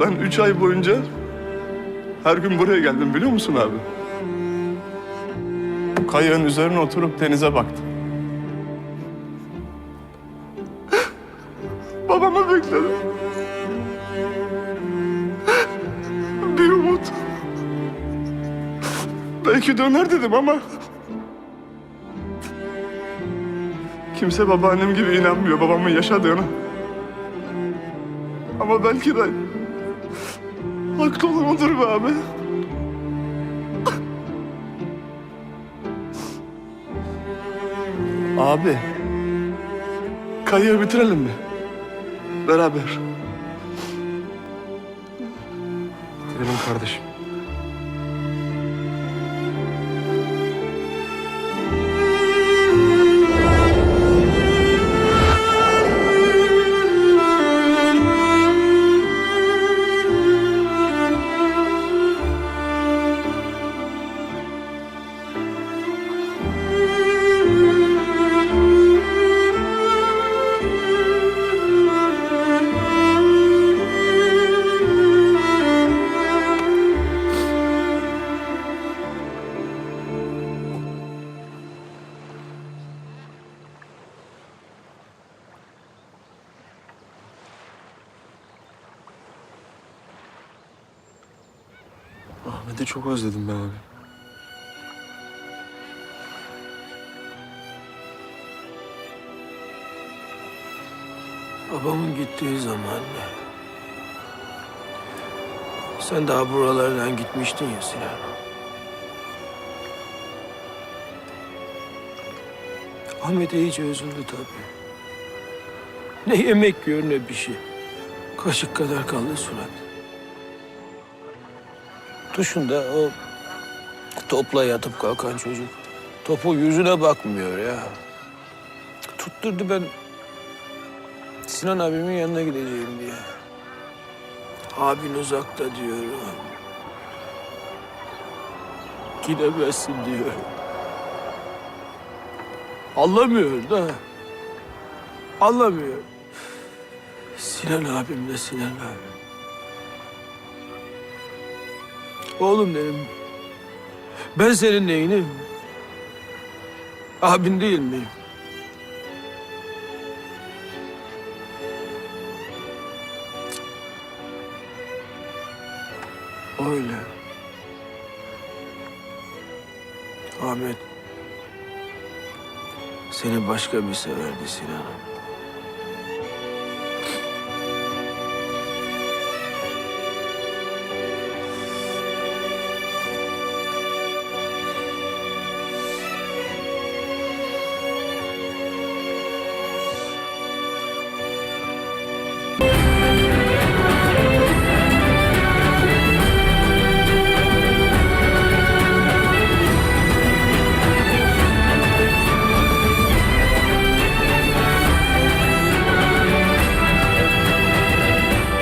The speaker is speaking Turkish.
Ben üç ay boyunca her gün buraya geldim biliyor musun abi? Kayığın üzerine oturup denize baktım. Babamı bekledim. Bir umut. Belki döner dedim ama... Kimse babaannem gibi inanmıyor babamın yaşadığını. Ama belki de haklı olan odur be abi. Abi. Kayığı bitirelim mi? Beraber. Benim kardeşim. Ahmet'i çok özledim ben abi. Babamın gittiği zaman sen daha buralardan gitmiştin ya Sinan. Ahmet iyice üzüldü tabii. Ne yemek yiyor ne bir şey. Kaşık kadar kaldı surat. Duşunda o topla yatıp kalkan çocuk. Topu yüzüne bakmıyor ya. Tutturdu ben Sinan abimin yanına gideceğim diye. Abin uzakta diyorum. Gidemezsin diyor. Anlamıyor da. Anlamıyor. Sinan abim de Sinan abim. Oğlum dedim. Ben senin neyinim? Abin değil miyim? Öyle. Ahmet seni başka bir severdi Sinan'ım.